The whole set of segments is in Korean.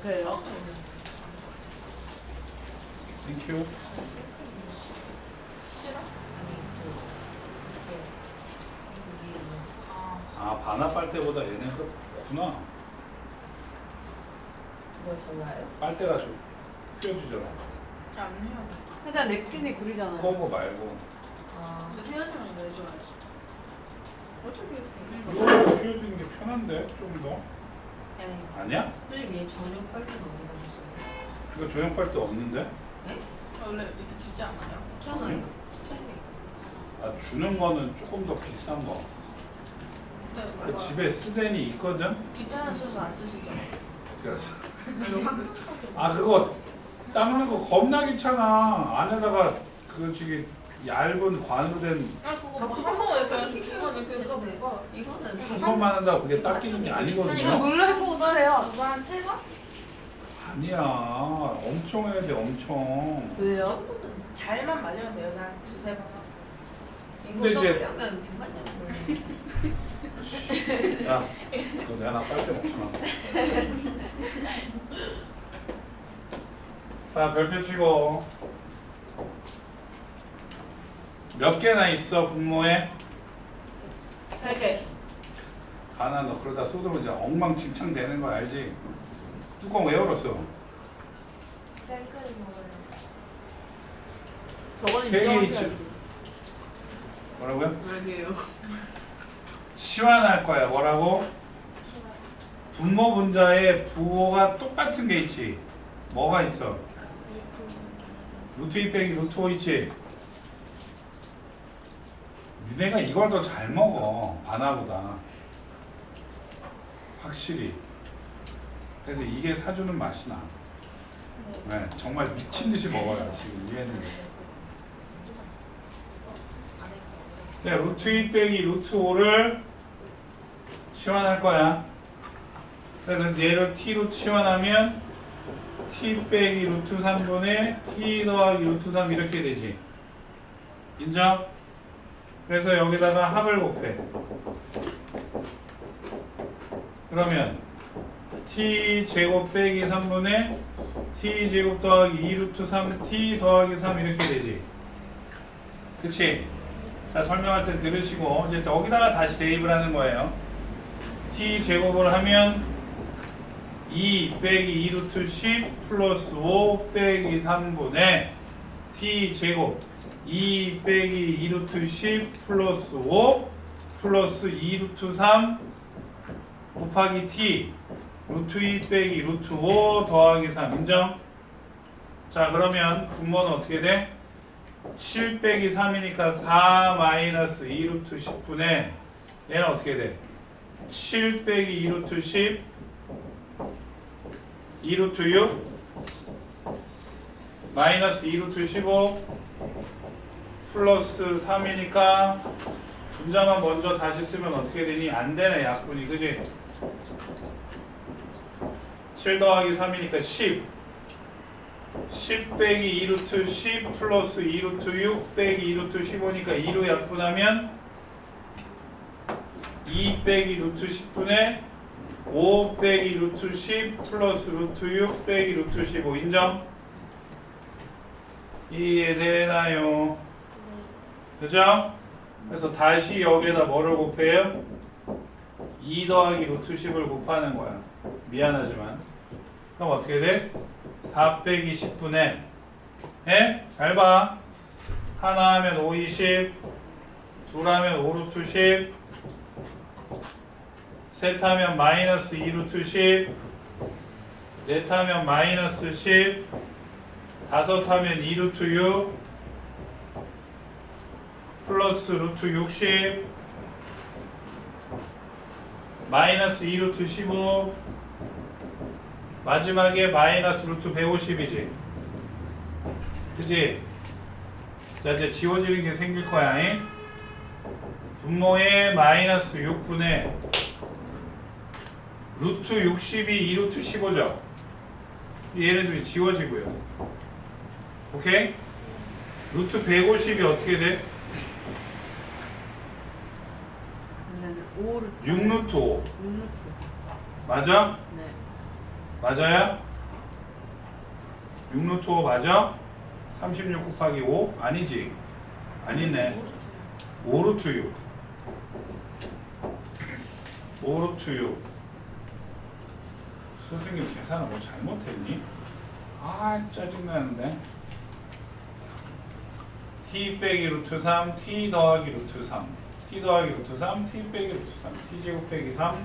오케이. 땡큐. 그아 반합 빨대보다 얘네가 좋구나. 뭐 달라요? 빨대가 좀 펴주잖아. 안 해요. 일단 냅킨이 구리잖아요. 커버 말고. 아 근데 태연이랑 왜 좋아해? 어차피 이렇게. 이거 펴주는 게 편한데 좀 더. 에이 아니야? 선생님 얘 저녁 빨대는 어디 가셨어요? 이거 조형 빨대 없는데? 원래 이렇게 주지 않아요? 없잖아요 스탠딩 아 주는 거는 조금 더 비싼 거. 근데 그 집에 쓰덴이 있거든. 귀찮으셔서 안 쓰시죠? 그래서 아 그거 닦는 거 겁나 귀찮아. 안에다가 그 저기 얇은 관으로 된 아 그거 뭐한번 이렇게 이거는 그 이거 뭐가 이거는 한 번만 한다고 그게 닦이는 게 이거 아니거든요. 물로 헹구고 쓰세요. 두번세 번? 아니야. 엄청 해야 돼 엄청. 왜요? 잘만 말리면 돼요. 난 두세 번. 이거 근데 이제- 써보려면 100만 년 걸려 야, 그거 내가 나 빨대 먹잖아. 자, 별표 치고. 몇 개나 있어, 분모에? 세 개. 가나 너 그러다 쏟으면 이제 엉망진창 되는 거 알지? 뚜껑 왜 열었어? 생크림 먹으려고. 저거는 세개 인정하셔야지. 뭐라고요? 왜요? 치환할 거야. 뭐라고? 분모 분자에 부호가 똑같은 게 있지. 뭐가 있어? 루트 2 빼기 루트 5 있지? 니네가 이걸 더 잘 먹어. 바나보다. 확실히. 그래서 이게 사주는 맛이 나. 네, 정말 미친 듯이 먹어요. 지금 얘는. 네, 루트 2 빼기 루트 5를 치환할 거야. 그래서 얘를 t로 치환하면 t 빼기 루트 3분의 t 더하기 루트 3 이렇게 되지. 인정? 그래서 여기다가 합을 곱해. 그러면 t 제곱 빼기 3분의 t 제곱 더하기 2 루트 3 t 더하기 3 이렇게 되지. 그치? 자 설명할 때 들으시고 이제 여기다가 다시 대입을 하는 거예요. t 제곱을 하면 2 빼기 2 루트 10 플러스 5 빼기 3분의 t 제곱 2 빼기 2 루트 10 플러스 5 플러스 2 루트 3 곱하기 t 루트 2 빼기 루트 5 더하기 3 인정? 자 그러면 분모는 어떻게 돼? 7 빼기 3이니까 4 마이너스 2 루트 10분의 얘는 어떻게 돼? 7 빼기 2 루트 10 2 루트 6 마이너스 2 루트 15 플러스 3이니까 분자만 먼저 다시 쓰면 어떻게 되니? 안 되네 약분이 그지? 7 더하기 3이니까 10 10 빼기 2 루트 10 플러스 2 루트 6 빼기 2 루트 15니까 2로 약분하면 2 빼기 루트 10분의 5 빼기 루트 10 플러스 루트 6 빼기 루트 15 인정? 이해되나요? 그죠? 그래서 다시 여기에다 뭐를 곱해요? 2 더하기 루트 10을 곱하는 거야 미안하지만 그럼 어떻게 돼? 4 빼기 10분의 예? 잘 봐. 하나 하면 5, 20 둘 하면 5 루트 10 셋 하면 마이너스 2 루트 10넷 하면 마이너스 10 다섯 하면 2 루트 6 플러스 루트 60 마이너스 2 루트 15 마지막에 마이너스 루트 150이지 그지? 자 이제 지워지는 게 생길 거야 잉? 분모에 마이너스 6분의 루트 60이 2 루트 15죠 얘네들이 지워지고요 오케이? 루트 150이 어떻게 돼? 근데는 5를 6루트 5 6루트. 맞아? 네. 맞아요? 6루트 5 맞아? 36 곱하기 5? 아니지? 아니네 5루트 6 5루트 6 선생님 계산을 뭐 잘못했니? 아 짜증나는데 t 빼기 루트 3 t 더하기 루트 3 t 더하기 루트 3 t 빼기 루트 3 t 제곱 빼기 3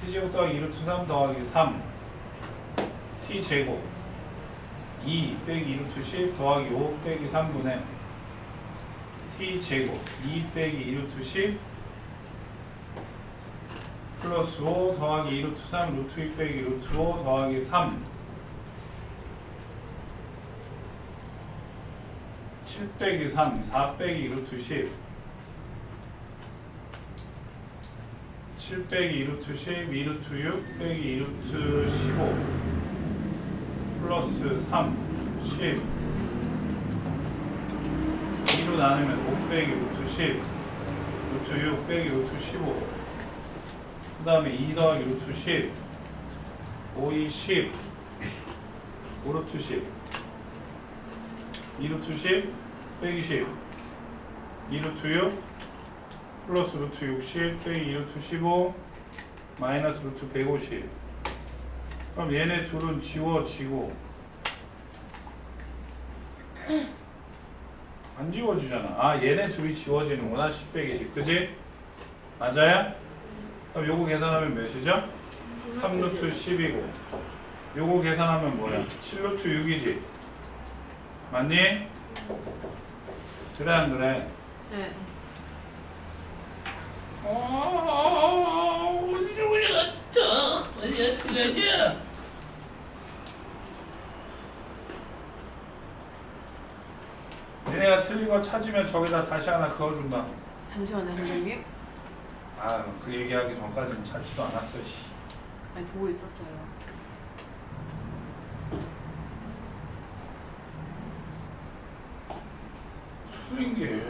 t 제곱 더하기 루트 3 더하기 3 t 제곱. 2 빼기 루트 10 더하기 5 빼기 3분의 t 제곱. 2 빼기 루트 10 플러스 5 더하기 2루트 3 루트 2 빼기 루트 5 더하기 3 7 빼기 3 4 빼기 루트 10 7 빼기 2루트 10 2루트 6 빼기 2루트 15 플러스 3 10 2로 나누면 5 빼기 루트 10 루트 6 빼기 루트 15 그 다음에 2 더하기 루트 10 5, 2, 10 5루트 10 2루트 10 빼기 10 2루트 6 플러스 루트 60 빼기 2루트 15 마이너스 루트 150 그럼 얘네 둘은 지워지고 안 지워지잖아 아 얘네 둘이 지워지는구나 10 빼기 10 그지? 맞아요? 그럼 요거 계산하면 몇이죠? 3루트 10이고 요거 계산하면 뭐야? 7루트 6이지 맞니? 그래 안 그래? 네. 어, 죽을 같다. 어디 어떡하냐? 얘네가 틀린 거 찾으면 저기다 다시 하나 그어준다. 잠시만요 선생님. 아, 그 얘기하기 전까지는 찾지도 않았어. 씨. 아니 보고 있었어요. 틀린 게? 네,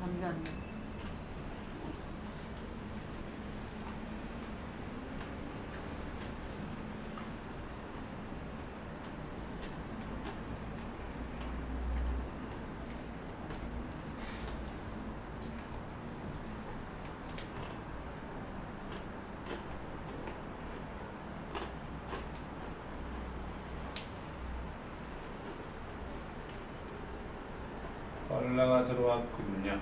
감기 안 나. 빨라가 들어왔군요.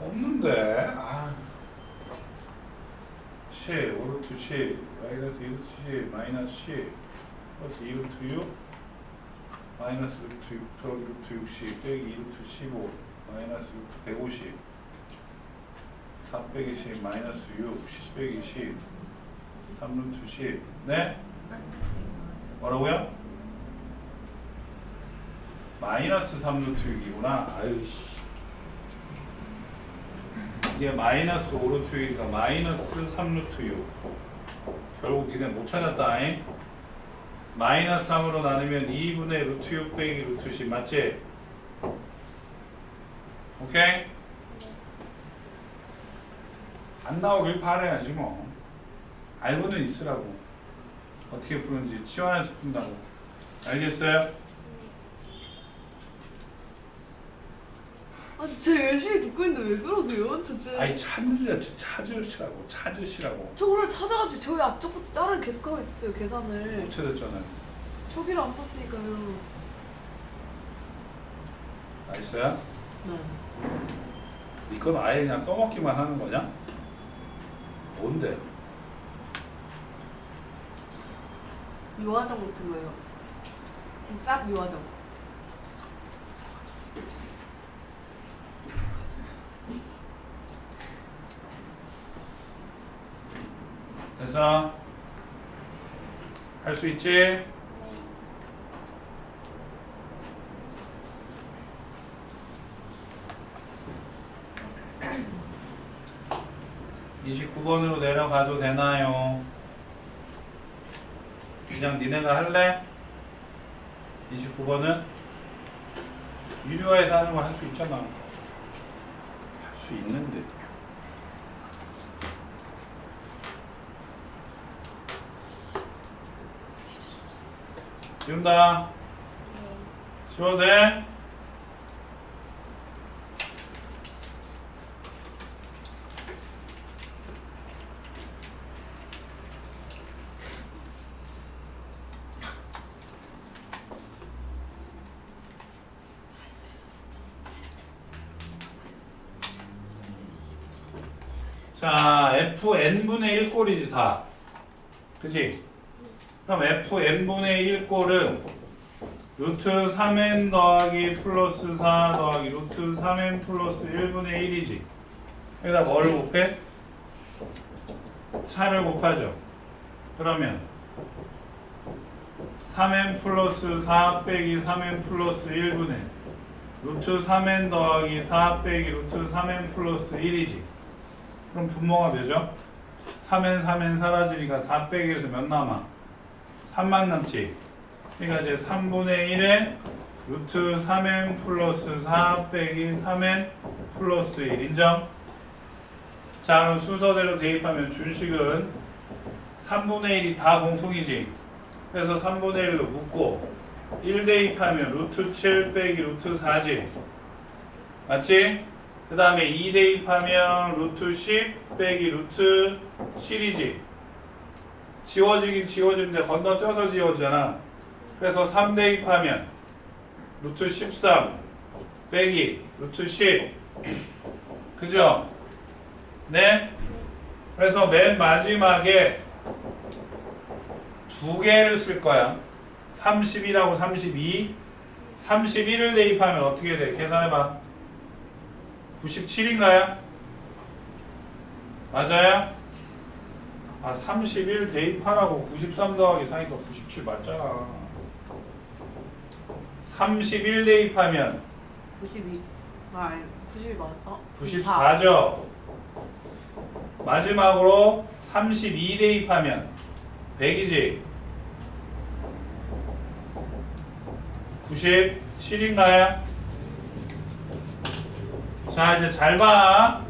없는데. 아. 10, 5루트 10, 마이너스 2루트 10, 마이너스 10, 플러스 2루트 6, 마이너스 루트 6, 더하기 루트 60, 빼기 2루트 15, 마이너스 루트 150, 4 빼기 10, 마이너스 6, 10 빼기 10, 3루트 10. 네? 뭐라고요? 마이너스 3루트 6이구나. 아유씨. 이게 마이너스 5루트 6이니까 마이너스 3루트 6. 결국 니네 못 찾았다잉. 마이너스 3으로 나누면 2분의 루트 6 빼기 루트 10 맞지? 오케이? 안 나오길 바라야지 뭐. 알고는 있으라고. 어떻게 푸는지 치환해서 푼다고. 알겠어요? 아 진짜 열심히 듣고 있는데 왜 그러세요? 저 진짜. 아니 찾으라 찾으시라고 찾으시라고. 저 그걸 찾아가지고 저희 앞쪽 부터 짜를 계속 하고 있었어요 계산을. 못 찾았잖아요. 저기를 안 봤으니까요. 알겠어요? 네. 이건 아예 그냥 떠먹기만 하는 거냐? 뭔데? 유화정 같은 거예요. 짭 유화정. 됐어? 할 수 있지? (29번으로) 내려가도 되나요? 그냥 니네가 할래? 29번은 유료화에서 하는 거 할 수 있잖아. 할 수 있는데. 지운다. 지워도 돼? 자, fn분의 1꼴이지 다. 그치? 그럼 fn분의 1꼴은 루트 3n 더하기 플러스 4 더하기 루트 3n 플러스 1분의 1이지. 여기다 뭐를 곱해? 차를 곱하죠. 그러면 3n 플러스 4 빼기 3n 플러스 1분의 루트 3n 더하기 4 빼기 루트 3n 플러스 1이지. 그럼 분모가 되죠? 3n 3n 사라지니까 4 빼기 해서 몇 남아? 3만 남지. 그러니까 이제 3분의 1에 루트 3n 플러스 4 빼기 3n 플러스 1 인정? 자 그럼 순서대로 대입하면 준식은 3분의 1이 다 공통이지 그래서 3분의 1로 묶고 1 대입하면 루트 7 빼기 루트 4지 맞지? 그 다음에 2 대입하면 루트 10 빼기 루트 7이지 지워지긴 지워지는데 건너뛰어서 지워지잖아 그래서 3 대입하면 루트 13 빼기 루트 10 그죠? 네? 그래서 맨 마지막에 두 개를 쓸 거야 30이라고 32 31을 대입하면 어떻게 돼? 계산해봐 97인가요? 맞아요? 아, 31 대입하라고 93 더하기 4니까 97 맞잖아. 31 대입하면 92. 아, 아니, 92 맞, 어? 94죠. 마지막으로 32 대입하면 100이지. 97인가요? 자, 이제 잘 봐.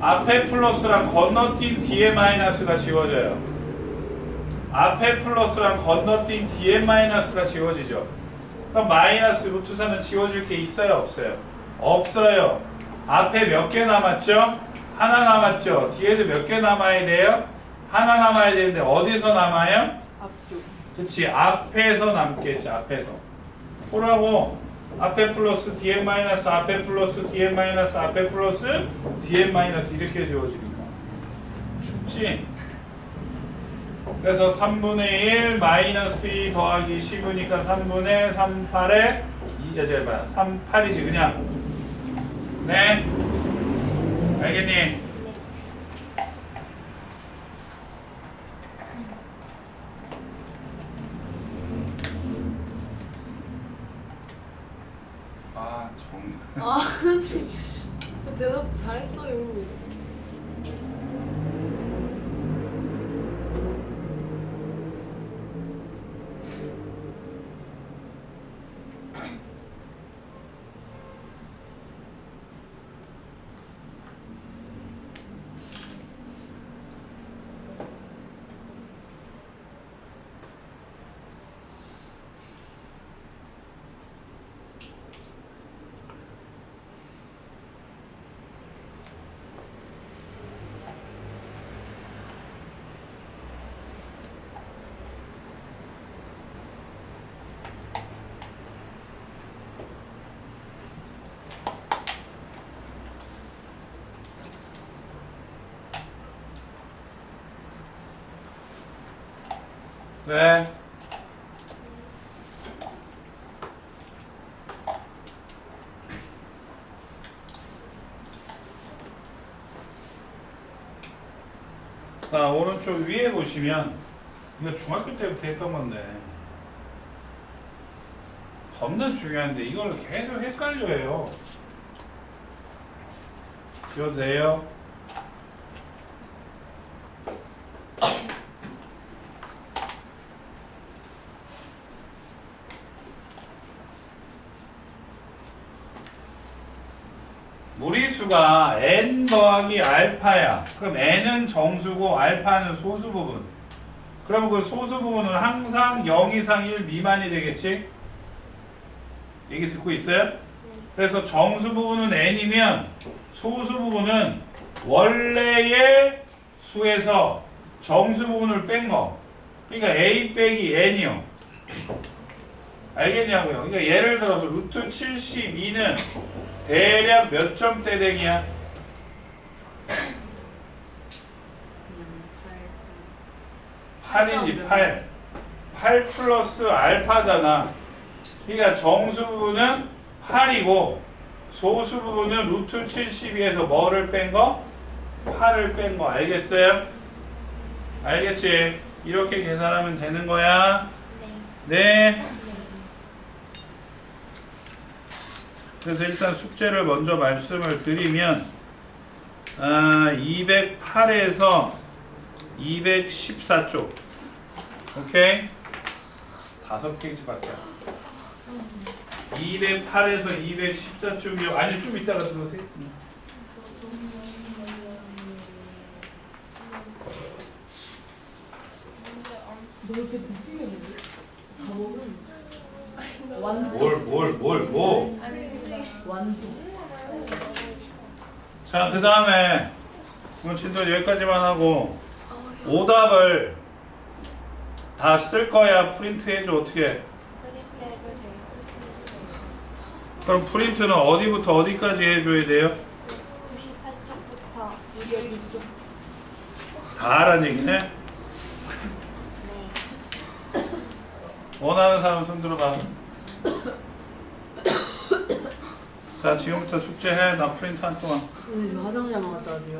앞에 플러스랑 건너뛴 뒤에 마이너스가 지워져요. 앞에 플러스랑 건너뛴 뒤에 마이너스가 지워지죠. 그럼 마이너스 루트 4는 지워질 게 있어요? 없어요? 없어요. 앞에 몇 개 남았죠? 하나 남았죠? 뒤에도 몇 개 남아야 돼요? 하나 남아야 되는데 어디서 남아요? 앞쪽. 그치 앞에서 남겠지 앞에서 뭐라고 앞에 플러스 dn 마이너스 앞에 플러스 dn 마이너스 앞에 플러스 dn 마이너스 이렇게 지워지니까 죽지? 그래서 3분의 1 마이너스 2 더하기 10이니까 3분의 3, 8에 2, 이제 봐 3, 8이지 그냥. 네? 알겠니? 아 정말 아, 저 대답 잘했어요. 왜? 자 오른쪽 위에 보시면 이거 중학교 때부터 했던 건데 겁나 중요한데 이걸 계속 헷갈려해요. 기억도 돼요? 개수가 n 더하기 알파야. 그럼 n은 정수고 알파는 소수 부분. 그럼 그 소수 부분은 항상 0 이상 1 미만이 되겠지? 얘기 듣고 있어요? 그래서 정수 부분은 n이면 소수 부분은 원래의 수에서 정수 부분을 뺀 거. 그러니까 a 빼기 n이요. 알겠냐고요? 그러니까 예를 들어서 루트 72는 대략 몇 점대 댕이야? 8이지 8. 8 플러스 알파잖아. 그러니까 정수 부분은 8이고 소수 부분은 루트 72에서 뭐를 뺀 거? 8을 뺀 거 알겠어요? 알겠지? 이렇게 계산하면 되는 거야. 네. 그래서 일단 숙제를 먼저 말씀을 드리면 아, 208에서 214쪽 오케이? 다섯 페이지밖에 안 돼. 208에서 214쪽이요 아니 좀 이따가 들어오세요 음. 너 이렇게 느끼게 답은 완두 뭘뭘 뭘 뭐? 완두 자, 그 다음에 오늘 진도 여기까지만 하고 오답을 다 쓸 거야. 프린트 해줘. 어떻게? 그럼 프린트는 어디부터 어디까지 해줘야 돼요? 98쪽부터 202쪽 다 하란 얘기네? 원하는 사람 손 들어봐. 자, 지금부터 숙제해. 나 프린트 한 동안. 오늘 화장실 한번 갔다 와주세요